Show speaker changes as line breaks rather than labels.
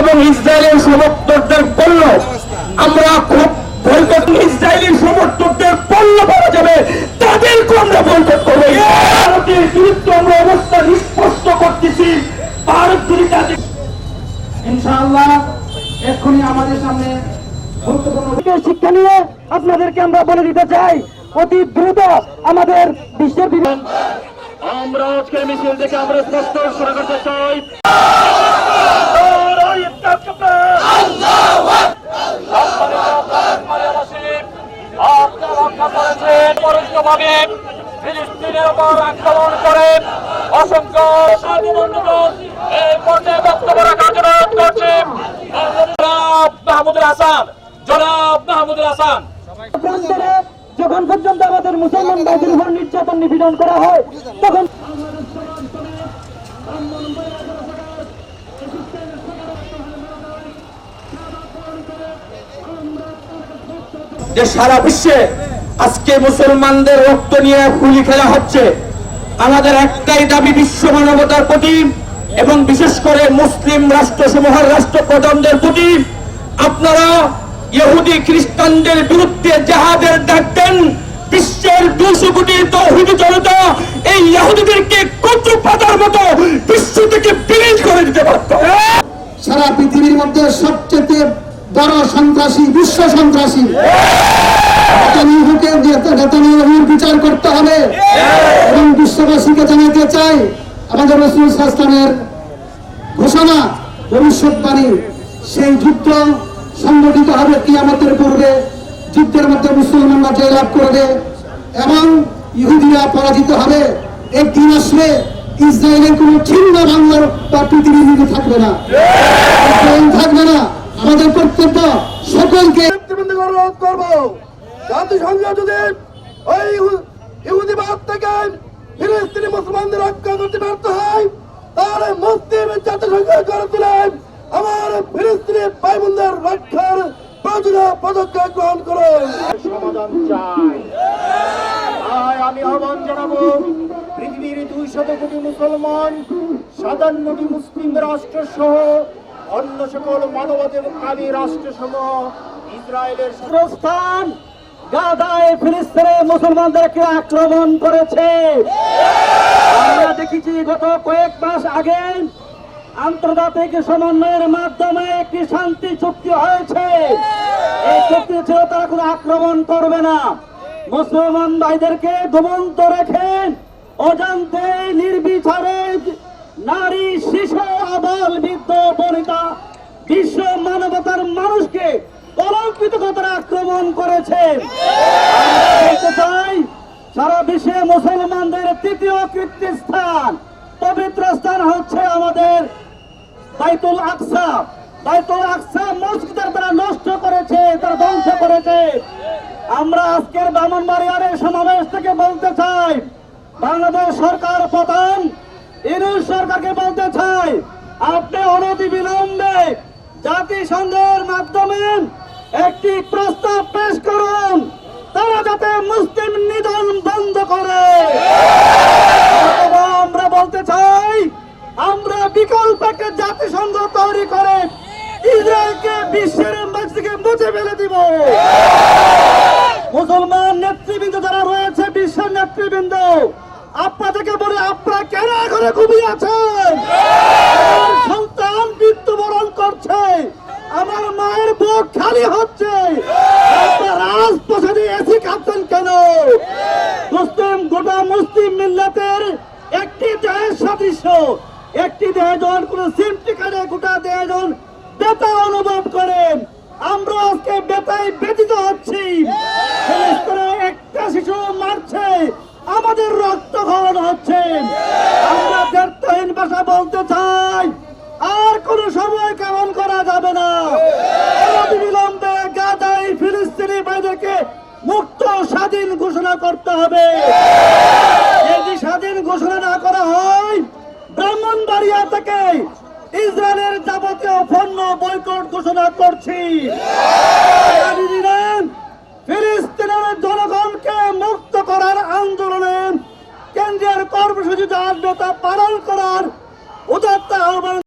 এবং ইসরায়েলের সমর্থকদের পণ্য, আমরা খুব বয়কট ইসরায়েলের সমর্থকদের পণ্য পাওয়া যাবে তাদেরকে আমরা বয়কট করব। ভারতের বিরুদ্ধে আমরা অবস্থান স্পষ্ট করতেছি। ভারত যদি তাদের
ইনশাআল্লাহ, এক্ষুনি আমাদের সামনে গুরুত্বপূর্ণ
শিক্ষা নিয়ে আপনাদেরকে আমরা বলে দিতে চাই অতি দ্রুত আমাদের বিশ্বের বিভিন্ন আমরা আজকের মিছিল থেকে আমরা স্পষ্ট শুরু করতে চাই। পরোক্ষভাবে ফিলিস্তিনের উপর আক্রমণ করে অসংখ্য সাধু বন্ধুগণ এই পর্যায়ে বক্তব্য রাখার জন্য অনুরোধ করছি। জনাব মাহমুদুল হাসান জনাব মাহমুদুল হাসান। প্রান্তরে যখন পর্যন্ত আমাদের মুসলমান ভাইদের উপর নির্যাতন নিপীড়ন করা হয়, তখন যে সারা বিশ্বে আজকে মুসলমানদের রক্ত নিয়ে গুলি খেলা হচ্ছে, আমাদের একটাই দাবি বিশ্ব মানবতার প্রতি এবং বিশেষ করে মুসলিম রাষ্ট্রসমূহের রাষ্ট্রপ্রধানদের প্রতি। আপনারা ইহুদি খ্রিস্টানদের বিরুদ্ধে জাহাদের ডাক দেন। বিশ্বের দুশো কোটি তৌহিদি জনতা এই ইহুদিদেরকে কচু পাতার মতো বিশ্ব থেকে বিলীন করে দিতে পারত
সারা পৃথিবীর মধ্যে সবচেয়ে বড় সন্ত্রাসী বিশ্ব সন্ত্রাসী। কিয়ামতের পূর্বে যুদ্ধের মধ্যে মুসলমানরা জয়লাভ করবে এবং ইহুদিরা পরাজিত হবে। একদিন আসবে ইসরায়েলের কোনো চিহ্ন বাংলার বা পৃথিবীর থাকবে না। থাকবে না। আমাদের কর্তব্য সকলকে
অনুরোধ করব। জাতিসংঘ যদি ওই ইহুদিবাদ থেকে ফিলিস্তিনি মুসলমানদের রক্ষা করতে ব্যর্থ হয়, তাহলে মুসলিম জাতিসংঘ করে তুলেন আমার ফিলিস্তিনি ভাই রক্ষার পদক্ষেপ গ্রহণ করুন।
সমাধান চাই। তাই আমি আহ্বান জানাব পৃথিবীর দুই শত কোটি মুসলমান সাতান্নটি মুসলিম রাষ্ট্র সহ অন্য সকল মানবাধিকারী রাষ্ট্র সমূহ ইসরায়েলের
প্রস্থান গাদায় ফিলিস্তিনে মুসলমানদেরকে আক্রমণ করেছে। আমরা দেখেছি গত কয়েক মাস আগে আন্তর্জাতিক সমন্বয়ের মাধ্যমে একটি শান্তি চুক্তি হয়েছে। এই চুক্তি ছিল তারা কোনো আক্রমণ করবে না। মুসলমান ভাইদেরকে ঘুমন্ত রেখে অজান্তে নির্বিচারে নারী, শিশু, আবাল, বৃদ্ধ, বনিতা, বিশ্ব মানবতার মানুষকে কলঙ্কিত করে আক্রমণ করেছে। আমরা চাই, সারা বিশ্বে মুসলমানদের তৃতীয় কীর্তিস্থান, পবিত্র স্থান হচ্ছে আমাদের বাইতুল আকসা বাইতুল আকসা মসজিদের তারা নষ্ট করেছে, তারা ধ্বংস করেছে। আমরা আজকের ব্রাহ্মণবাড়িয়ারের সমাবেশ থেকে বলতে চাই, বাংলাদেশ সরকার প্রধান ইনুস সরকারকে বলতে চাই, আপনি অনতি বিলম্বে জাতিসংঘের মাধ্যমে একটি প্রস্তাব পেশ করুন, তারা যাতে মুসলিম নিধন বন্ধ করে অথবা আমরা বলতে চাই আমরা বিকল্প একটা জাতিসংঘ তৈরি করে, ইসরায়েলকে বিশ্বের থেকে মুছে ফেলে দিব। মুসলমান নেতৃবৃন্দ যারা রয়েছে, বিশ্বের নেতৃবৃন্দ, আপনাদেরকে বলে, আপনারা কেন ঘরে ঘুমিয়ে আছেন? সন্তান মৃত্যুবরণ করছে, আমার মায়ের বুক খালি হচ্ছে। রাজপ্রসাদে এসি খাচ্ছেন কেন? মুসলিম, গোটা মুসলিম মিল্লাতের একটি দেহের সদৃশ্য একটি দেহে যখন কোন সিমটি কাটে গোটা দেহে যখন ব্যথা অনুভব করেন। আমরা আজকে ব্যথায় ব্যথিত হচ্ছি। একটা শিশু মারছে, আমাদের রক্ত খরণ হচ্ছে। আমরা ব্যর্থহীন ভাষা বলতে চাই, আর কোন সময় কেমন করা যাবে না। অনতিবিলম্বে গাদাই ফিলিস্তিনি ভাইদেরকে মুক্ত স্বাধীন ঘোষণা করতে হবে যদি স্বাধীন ঘোষণা না করা হয় ব্রাহ্মণবাড়িয়া থেকে যাবতীয় পণ্য বয়কট ঘোষণা করছি। ফিলিস্তিনের জনগণকে মুক্ত করার আন্দোলনে কেন্দ্রীয় কর্মসূচি নেতা পালন করার উদাত্ত আহ্বান